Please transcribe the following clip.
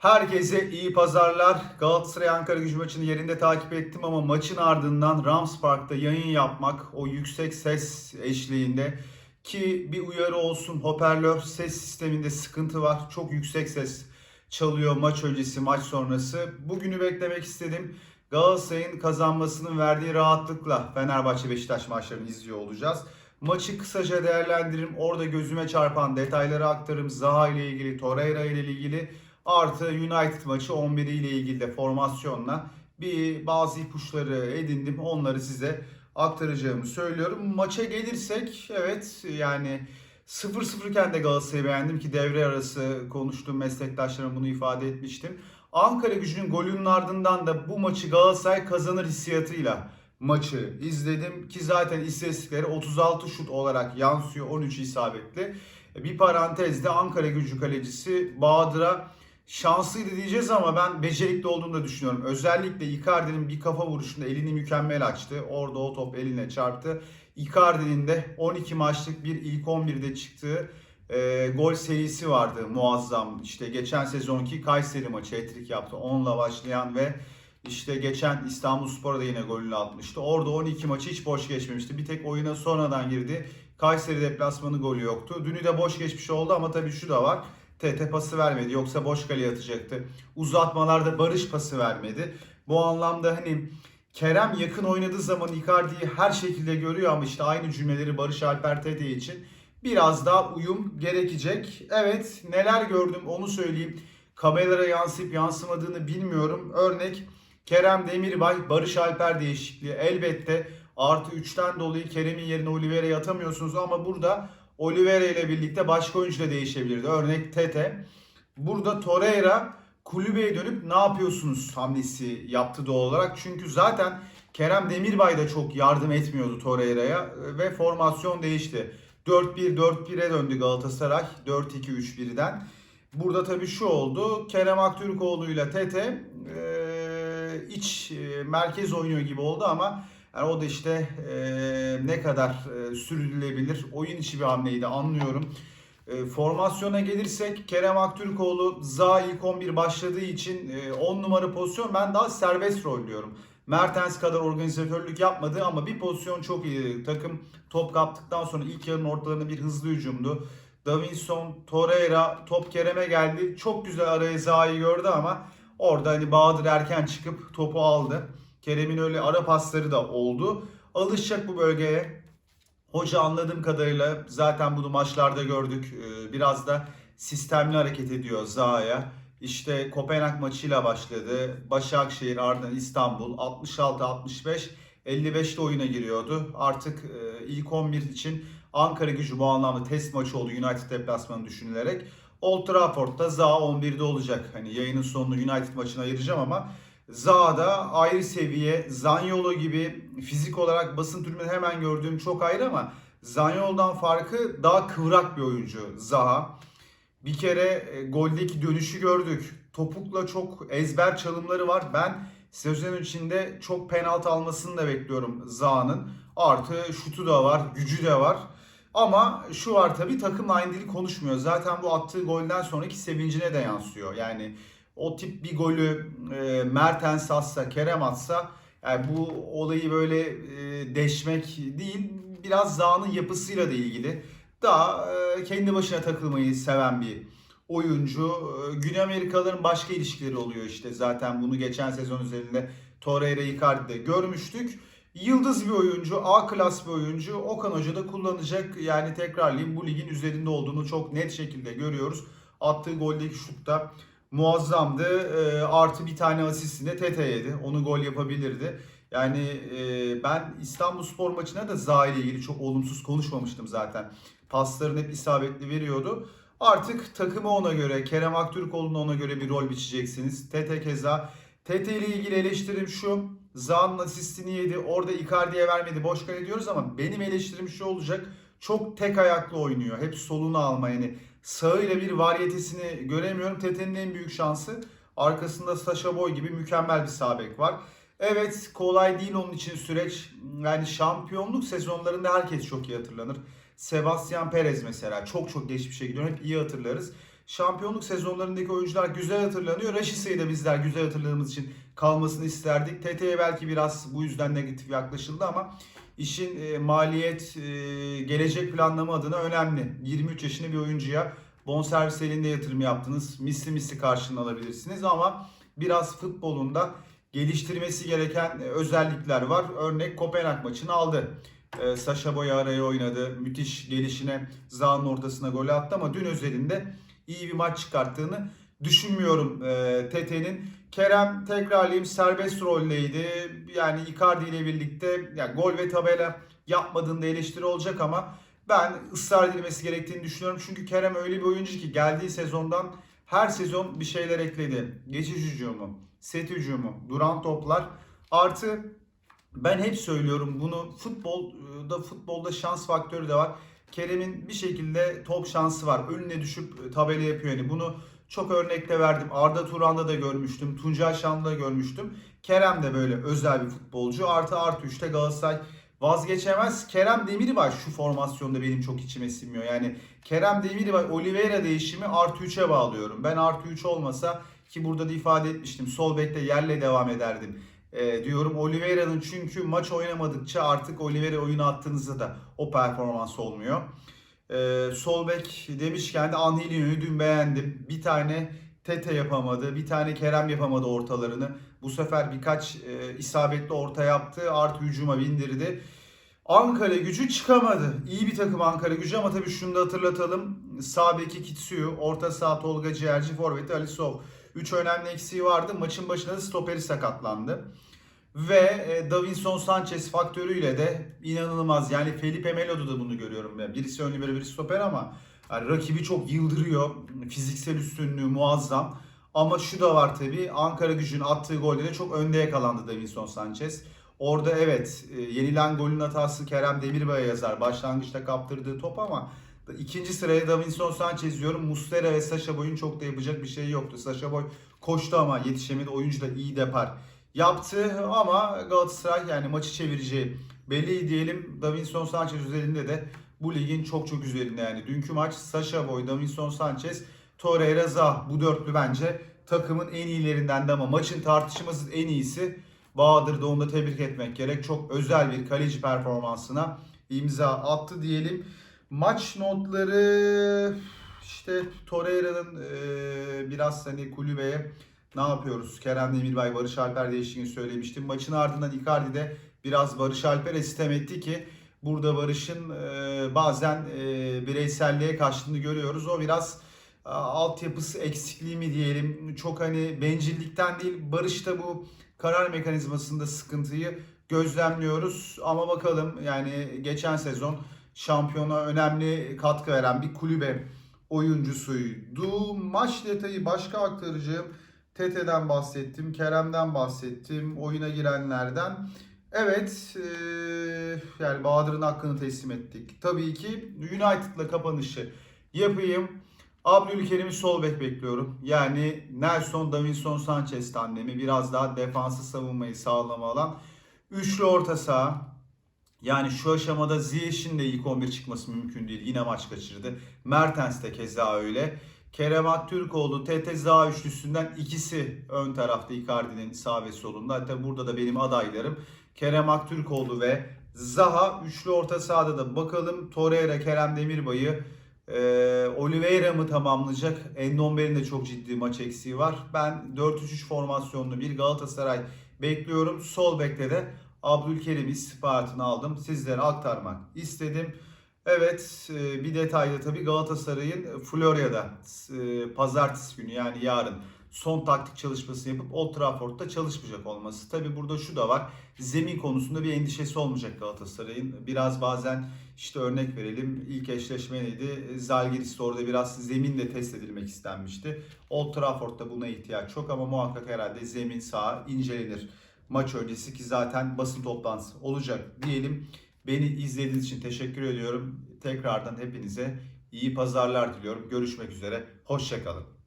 Herkese iyi pazarlar. Galatasaray Ankara gücü maçını yerinde takip ettim ama maçın ardından Rams Park'ta yayın yapmak o yüksek ses eşliğinde ki bir uyarı olsun hoparlör ses sisteminde sıkıntı var. Çok yüksek ses çalıyor maç öncesi maç sonrası. Bugünü beklemek istedim. Galatasaray'ın kazanmasının verdiği rahatlıkla Fenerbahçe Beşiktaş maçlarını izliyor olacağız. Maçı kısaca değerlendiririm. Orada gözüme çarpan detayları aktarırım. Zaha ile ilgili, Torreira ile ilgili Artı United maçı 11 ile ilgili de formasyonla bir bazı ipuçları edindim. Onları size aktaracağımı söylüyorum. Maça gelirsek evet yani 0-0 iken de Galatasaray'ı beğendim ki devre arası konuştuğum meslektaşlarım bunu ifade etmiştim. Ankara gücünün golünün ardından da bu maçı Galatasaray kazanır hissiyatıyla maçı izledim ki zaten istatistikleri 36 şut olarak yansıyor 13 isabetli. Bir parantezde Ankara gücü kalecisi Bahadır'a şanslıydı diyeceğiz ama ben becerikli olduğunu da düşünüyorum. Özellikle Icardi'nin bir kafa vuruşunda elini mükemmel açtı. Orada o top eline çarptı. Icardi'nin de 12 maçlık bir ilk 11'de çıktığı e, gol serisi vardı muazzam. İşte geçen sezonki Kayseri maçı hat yaptı. 10'la başlayan ve işte geçen İstanbulspor'a da yine golünü atmıştı. Orada 12 maçı hiç boş geçmemişti. Bir tek oyuna sonradan girdi. Kayseri deplasmanı golü yoktu. Dünü de boş geçmiş oldu ama tabii şu da var. TT pası vermedi. Yoksa boş kaleye atacaktı. Uzatmalarda Barış pası vermedi. Bu anlamda hani Kerem yakın oynadığı zaman Icardi'yi her şekilde görüyor ama işte aynı cümleleri Barış Alper TT için biraz daha uyum gerekecek. Evet neler gördüm onu söyleyeyim. Kameralara yansıyıp yansımadığını bilmiyorum. Örnek Kerem Demirbay, Barış Alper değişikliği. Elbette artı 3'ten dolayı Kerem'in yerine Oliveira'yı atamıyorsunuz ama burada Oliveira ile birlikte başka oyuncu da değişebilirdi. Örnek Tete. Burada Torreira kulübeye dönüp ne yapıyorsunuz hamlesi yaptı doğal olarak. Çünkü zaten Kerem Demirbay da çok yardım etmiyordu Torreira'ya ve formasyon değişti. 4-1-4-1'e döndü Galatasaray 4-2-3-1'den. Burada tabii şu oldu. Kerem Aktürkoğlu ile Tete e, iç e, merkez oynuyor gibi oldu ama yani o da işte e, ne kadar e, sürdürülebilir oyun içi bir hamleydi anlıyorum. E, formasyona gelirsek Kerem Aktürkoğlu Za ilk 11 başladığı için 10 e, numara pozisyon ben daha serbest rol diyorum. Mertens kadar organizatörlük yapmadı ama bir pozisyon çok iyi. Takım top kaptıktan sonra ilk yarının ortalarında bir hızlı hücumdu. Davinson, Torreira top Kerem'e geldi. Çok güzel araya Za'yı gördü ama orada hani Bahadır erken çıkıp topu aldı. Kerem'in öyle ara pasları da oldu. Alışacak bu bölgeye. Hoca anladığım kadarıyla zaten bunu maçlarda gördük. Ee, biraz da sistemli hareket ediyor Zaha'ya. İşte Kopenhag maçıyla başladı. Başakşehir ardından İstanbul 66-65 55'te oyuna giriyordu. Artık e, ilk 11 için Ankara gücü bu anlamda test maçı oldu United deplasmanı düşünülerek. Old Trafford'da Zaha 11'de olacak. Hani yayının sonunu United maçına ayıracağım ama Zaha'da ayrı seviye. Zanyolo gibi fizik olarak basın tribünde hemen gördüğüm çok ayrı ama Zanyolo'dan farkı daha kıvrak bir oyuncu Zaha. Bir kere e, goldeki dönüşü gördük. Topukla çok ezber çalımları var. Ben sezon içinde çok penaltı almasını da bekliyorum Zaha'nın. Artı şutu da var, gücü de var. Ama şu var tabii takımla aynı dili konuşmuyor. Zaten bu attığı golden sonraki sevincine de yansıyor. Yani o tip bir golü e, Mertens atsa, Kerem atsa yani bu olayı böyle e, deşmek değil, biraz Zaha'nın yapısıyla da ilgili. Daha e, kendi başına takılmayı seven bir oyuncu. E, Güney Amerikalıların başka ilişkileri oluyor işte. Zaten bunu geçen sezon üzerinde Torreira Icardi'de görmüştük. Yıldız bir oyuncu, A klas bir oyuncu. Okan Hoca da kullanacak. Yani tekrarlayayım bu ligin üzerinde olduğunu çok net şekilde görüyoruz. Attığı goldeki şutta muazzamdı. E, artı bir tane asistinde Tete yedi. Onu gol yapabilirdi. Yani e, ben İstanbul Spor maçına da Zaha ile ilgili çok olumsuz konuşmamıştım zaten. Paslarını hep isabetli veriyordu. Artık takımı ona göre, Kerem Aktürkoğlu'na ona göre bir rol biçeceksiniz. Tete keza. Tete ile ilgili eleştirim şu. Zaha'nın asistini yedi. Orada Icardi'ye vermedi. Boş kale diyoruz ama benim eleştirim şu olacak. Çok tek ayaklı oynuyor. Hep solunu alma yani. Sağıyla bir variyetesini göremiyorum. Tete'nin en büyük şansı arkasında Sasha Boy gibi mükemmel bir sağ bek var. Evet kolay değil onun için süreç. Yani şampiyonluk sezonlarında herkes çok iyi hatırlanır. Sebastian Perez mesela çok çok geçmişe gidiyor. Hep iyi hatırlarız. şampiyonluk sezonlarındaki oyuncular güzel hatırlanıyor. Raşisa'yı da bizler güzel hatırladığımız için kalmasını isterdik. TT'ye belki biraz bu yüzden negatif yaklaşıldı ama işin e, maliyet, e, gelecek planlama adına önemli. 23 yaşında bir oyuncuya bonservis elinde yatırım yaptınız. Misli misli karşılığını alabilirsiniz ama biraz futbolunda geliştirmesi gereken e, özellikler var. Örnek Kopenhag maçını aldı. E, Sasha Boy araya oynadı. Müthiş gelişine Zaha'nın ortasına gol attı ama dün özelinde iyi bir maç çıkarttığını düşünmüyorum e, Tete'nin. Kerem tekrarlayayım serbest roldeydi. Yani Icardi ile birlikte yani gol ve tabela yapmadığında eleştiri olacak ama ben ısrar edilmesi gerektiğini düşünüyorum. Çünkü Kerem öyle bir oyuncu ki geldiği sezondan her sezon bir şeyler ekledi. Geçiş hücumu, set hücumu, duran toplar. Artı ben hep söylüyorum bunu futbolda futbolda şans faktörü de var. Kerem'in bir şekilde top şansı var. Önüne düşüp tabela yapıyor. Yani bunu çok örnekte verdim. Arda Turan'da da görmüştüm. Tuncay Şan'da da görmüştüm. Kerem de böyle özel bir futbolcu. Artı artı 3'te Galatasaray vazgeçemez. Kerem Demirbay şu formasyonda benim çok içime sinmiyor. Yani Kerem Demirbay Oliveira değişimi artı 3'e bağlıyorum. Ben artı 3 olmasa ki burada da ifade etmiştim. Sol bekte yerle devam ederdim. E, diyorum Oliveira'nın çünkü maç oynamadıkça artık Oliveira oyunu attığınızda da o performans olmuyor. E, sol bek demişken de Angelinho'yu dün beğendim. Bir tane Tete yapamadı. Bir tane Kerem yapamadı ortalarını. Bu sefer birkaç e, isabetli orta yaptı. Artı hücuma bindirdi. Ankara gücü çıkamadı. İyi bir takım Ankara gücü ama tabii şunu da hatırlatalım. Sağ beki Kitsuyu, orta sağ Tolga Ciğerci, forveti Alisov. 3 önemli eksiği vardı. Maçın başında da stoperi sakatlandı. Ve e, Davinson Sanchez faktörüyle de inanılmaz. Yani Felipe Melo'da da bunu görüyorum. Birisi ön libero, birisi stoper ama yani rakibi çok yıldırıyor. Fiziksel üstünlüğü muazzam. Ama şu da var tabii. Ankara gücünün attığı golde de çok önde yakalandı Davinson Sanchez. Orada evet e, yenilen golün hatası Kerem Demirbay'a yazar. Başlangıçta kaptırdığı top ama ikinci sıraya Davinson Sanchez diyorum. Muslera ve Sasha Boy'un çok da yapacak bir şey yoktu. Sasha Boy koştu ama yetişemedi. Oyuncu da iyi depar yaptı ama Galatasaray yani maçı çevireceği belli diyelim. Davinson Sanchez üzerinde de bu ligin çok çok üzerinde yani. Dünkü maç Sasha Boy, Davinson Sanchez, Torreira, Zah bu dörtlü bence takımın en iyilerinden de ama maçın tartışmasız en iyisi Bahadır'da onu da tebrik etmek gerek. Çok özel bir kaleci performansına imza attı diyelim. Maç notları işte Torreira'nın e, biraz hani kulübeye ne yapıyoruz? Kerem Demirbay, Barış Alper değiştiğini söylemiştim. Maçın ardından Icardi de biraz Barış Alper'e sitem etti ki burada Barış'ın e, bazen e, bireyselliğe kaçtığını görüyoruz. O biraz e, altyapısı eksikliği mi diyelim. Çok hani bencillikten değil. Barış da bu karar mekanizmasında sıkıntıyı gözlemliyoruz. Ama bakalım yani geçen sezon şampiyona önemli katkı veren bir kulübe oyuncusuydu. Maç detayı başka aktaracağım. Tete'den bahsettim, Kerem'den bahsettim, oyuna girenlerden. Evet, e, yani Bahadır'ın hakkını teslim ettik. Tabii ki United'la kapanışı yapayım. Abdülkerim'i sol bek bekliyorum. Yani Nelson Davinson Sanchez tandemi biraz daha defansı savunmayı sağlama alan. Üçlü orta saha. Yani şu aşamada Ziyech'in de ilk 11 çıkması mümkün değil. Yine maç kaçırdı. Mertens de keza öyle. Kerem Aktürkoğlu, TT Zaha üçlüsünden ikisi ön tarafta Icardi'nin sağ ve solunda. Hatta burada da benim adaylarım Kerem Aktürkoğlu ve Zaha. Üçlü orta sahada da bakalım Torreira, Kerem Demirbay'ı e, Oliveira mı tamamlayacak? Endomber'in de çok ciddi maç eksiği var. Ben 4-3-3 formasyonlu bir Galatasaray bekliyorum. Sol bekte de Abdülkerim istihbaratını aldım. Sizlere aktarmak istedim. Evet e, bir detayda tabii Galatasaray'ın Florya'da e, pazartesi günü yani yarın son taktik çalışması yapıp Old Trafford'da çalışmayacak olması. Tabii burada şu da var. Zemin konusunda bir endişesi olmayacak Galatasaray'ın. Biraz bazen işte örnek verelim. ilk eşleşme neydi? Zalgiris'te orada biraz zemin de test edilmek istenmişti. Old Trafford'da buna ihtiyaç çok ama muhakkak herhalde zemin saha incelenir. Maç öncesi ki zaten basın toplantısı olacak diyelim. Beni izlediğiniz için teşekkür ediyorum. Tekrardan hepinize iyi pazarlar diliyorum. Görüşmek üzere. Hoşçakalın.